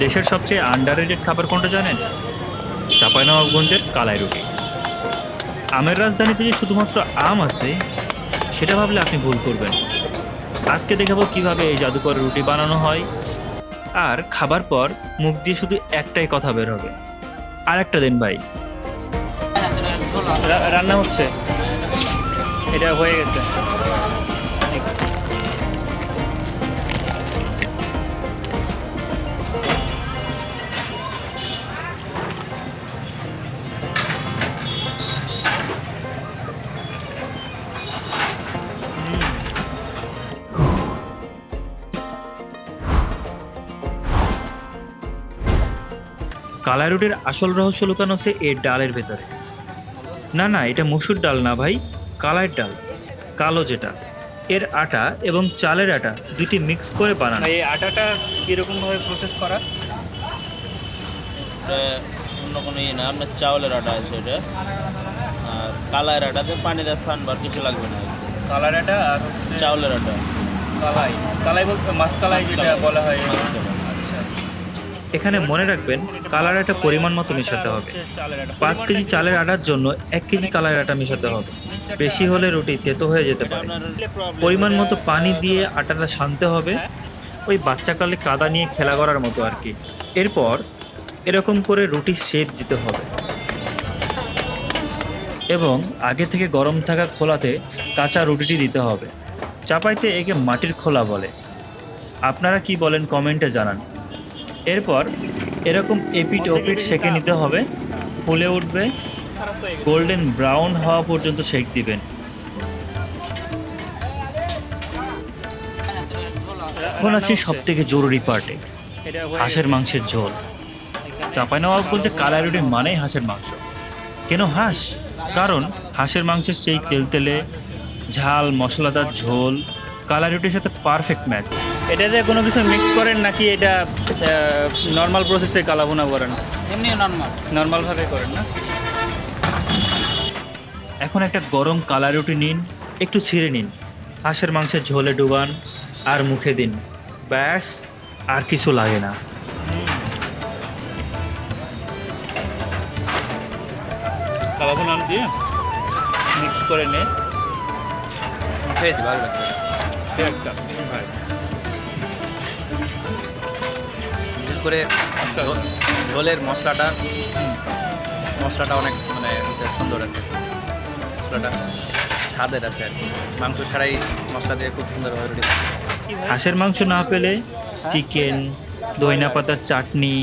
দেশের সবচেয়ে আন্ডাররেটেড খাবার কোনটা জানেন? চাঁপাইনবাবগঞ্জের কালাই রুটি। আমের রাজধানীতে যে শুধুমাত্র আম আছে, সেটা ভাবলে আপনি ভুল করবেন। আজকে দেখাবো কীভাবে এই জাদুকর রুটি বানানো হয়। আর খাবার পর মুখ দিয়ে শুধু একটাই কথা বের হবে। আর একটা দিন ভাই। রান্না হচ্ছে। এটা হয়ে গেছে। কালাই রুটির আসল রহস্য লুকানো আছে এর ডালের ভেতরে। না না এটা মসুর ডাল না ভাই কালার ডাল কালো যেটা। এর আটা এবং চালের আটা দুটি মিক্স করে বানানো। এই আটাটা কীরকম ভাবে প্রসেস করা? এটা অন্য কোনো ইয়ে না আপনার চাউলের আটা আছে এটা। আর কালার আটাতে পানি দেওয়া সানবার কিছু লাগবে না। কালার আটা আর হচ্ছে চাউলের আটা। কালাই। কালাই বলতে মাছ কালাই যেটা বলা হয়। মাছ কালাই। এখানে মনে রাখবেন, কালার আটা পরিমাণ মতো মেশাতে হবে। পাঁচ কেজি চালের আটার জন্য এক কেজি কালার আটা মেশাতে হবে। বেশি হলে রুটি তেতো হয়ে যেতে পারে। পরিমাণ মতো পানি দিয়ে আটাটা শানতে হবে। ওই বাচ্চাকালে কাদা নিয়ে খেলা করার মতো আর কি। এরপর এরকম করে রুটি শেপ দিতে হবে। এবং আগে থেকে গরম থাকা খোলাতে কাঁচা রুটিটি দিতে হবে। চাপাইতে একে মাটির খোলা বলে। আপনারা কি বলেন কমেন্টে জানান। এরপর এরকম এপিট ওপিট সেঁকে নিতে হবে ফুলে উঠবে গোল্ডেন ব্রাউন হওয়া পর্যন্ত সেক দিবেন। এখন আছি সব থেকে জরুরি পার্টে হাঁসের মাংসের ঝোল। চাঁপাইনবাবগঞ্জে কালাই রুটি মানেই হাঁসের মাংস। কেন হাঁস? কারণ হাঁসের মাংসের সেই তেলতেলে ঝাল মশলাদার ঝোল কালাই রুটির সাথে পারফেক্ট ম্যাচ এটাতে কোনো কিছু মিক্স করেন নাকি এটা নর্মাল প্রসেসে কালাভুনা করেন? এমনি নর্মাল নর্মালভাবে করেন না? এখন একটা গরম কালা রুটি নিন একটু ছিঁড়ে নিন। হাঁসের মাংসের ঝোলে ডুবান আর মুখে দিন। ব্যাস আর কিছু লাগে না। কালাভুনা দিয়ে মিক্স করে নে। খেয়েছি ভালো লাগছে একটা। বিশেষ করে ঝোলের মশলাটা মশলাটা অনেক মানে সুন্দর আছে। মশলাটা স্বাদের আছে আর কি। মাংস ছাড়াই মশলা দিয়ে খুব সুন্দরভাবে রুটি হাঁসের মাংস না পেলে চিকেন দইনা পাতার চাটনি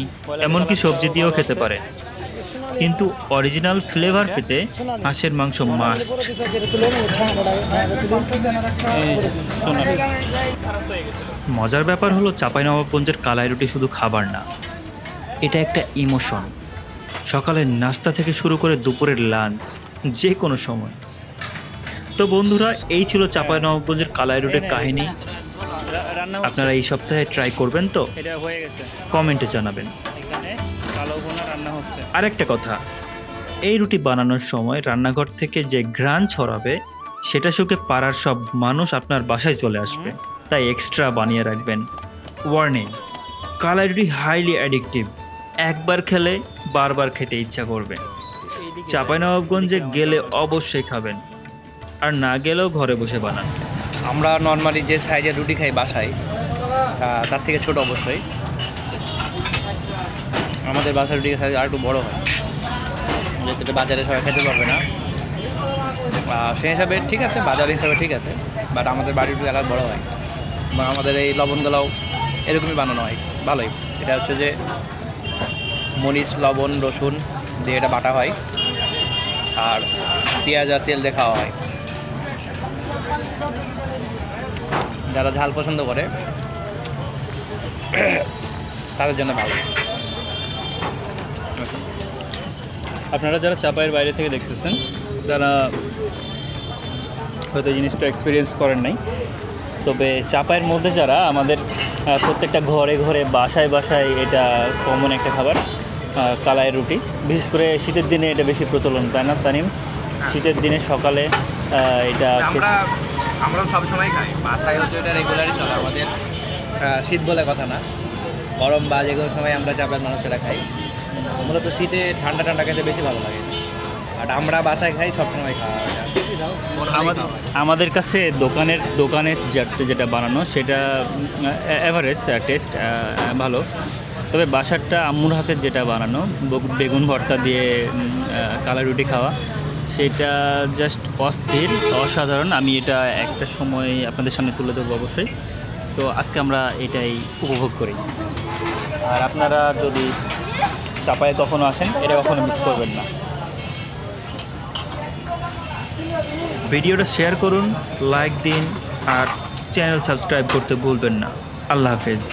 এমনকি সবজি দিয়েও খেতে পারে। কিন্তু অরিজিনাল ফ্লেভার পেতে হাঁসের মাংস মাস্ট মজার ব্যাপার হলো চাঁপাইনবাবগঞ্জের কালাই রুটি শুধু খাবার না এটা একটা ইমোশন। সকালের নাস্তা থেকে শুরু করে দুপুরের লাঞ্চ যে কোনো সময়। তো বন্ধুরা এই ছিল চাঁপাইনবাবগঞ্জের কালাই রুটের কাহিনী। আপনারা এই সপ্তাহে ট্রাই করবেন তো? কমেন্টে জানাবেন। রান্না হচ্ছে। আরেকটা কথা এই রুটি বানানোর সময় রান্নাঘর থেকে যে ঘ্রাণ ছড়াবে সেটা শুকে পাড়ার সব মানুষ আপনার বাসায় চলে আসবে। তাই এক্সট্রা বানিয়ে রাখবেন। ওয়ার্নিং কালাই রুটি হাইলি অ্যাডিকটিভ একবার খেলে বারবার খেতে ইচ্ছা করবে। চাঁপাইনবাবগঞ্জে গেলে অবশ্যই খাবেন। আর না গেলেও ঘরে বসে বানান। আমরা নর্মালি যে সাইজের রুটি খাই বাসায় তার থেকে ছোট অবশ্যই। আমাদের বাসার রুটি সাইজ আর একটু বড় হয়। যেটা বাজারে সবাই খেতে পারবে না। সেই হিসাবে ঠিক আছে, বাজার হিসাবে ঠিক আছে বাট আমাদের বাড়ির রুটি আলাদা বড় হয়। বা আমাদের এই লবণ গলাও এরকমই বানানো হয়, ভালোই। এটা হচ্ছে যে মরিচ, লবণ, রসুন দিয়ে এটা বাটা হয়। আর পেঁয়াজ আর তেল দিয়ে খাওয়া হয়। যারা ঝাল পছন্দ করে, তাদের জন্য ভালো। আপনারা যারা চাপাইয়ের বাইরে থেকে দেখতেছেন তারা হয়তো জিনিসটা এক্সপিরিয়েন্স করেন নাই। তবে চাপাইয়ের মধ্যে যারা আমাদের প্রত্যেকটা ঘরে ঘরে বাসায় বাসায় এটা কমন একটা খাবার কালাই রুটি। বিশেষ করে শীতের দিনে এটা বেশি প্রচলন তাই না তানিম? শীতের দিনে সকালে এটা আমরা আমরা সব সময় খাই। বাসায় হচ্ছে এটা রেগুলারই চলে আমাদের শীত বলে কথা না। গরম বা যে কোনো সময় আমরা চাপের মানুষেরা খাই। মূলত শীতে ঠান্ডা ঠান্ডা খেতে বেশি ভালো লাগে। আর আমরা বাসায় খাই, সবসময় খাওয়া আমাদের আমাদের কাছে দোকানের দোকানের যেটা বানানো, সেটা অ্যাভারেজ টেস্ট ভালো। তবে বাসারটা আম্মুর হাতের যেটা বানানো বেগুন ভর্তা দিয়ে কালা রুটি খাওয়া, সেটা জাস্ট অস্থির, অসাধারণ। আমি এটা একটা সময় আপনাদের সামনে তুলে দেবো অবশ্যই। তো আজকে আমরা এটাই উপভোগ করি। আর আপনারা যদি চাপায় কখনো আসেন, এটা কখনো মিস করবেন না। ভিডিওটা শেয়ার করুন লাইক দিন, আর চ্যানেল সাবস্ক্রাইব করতে ভুলবেন না। আল্লাহ হাফেজ।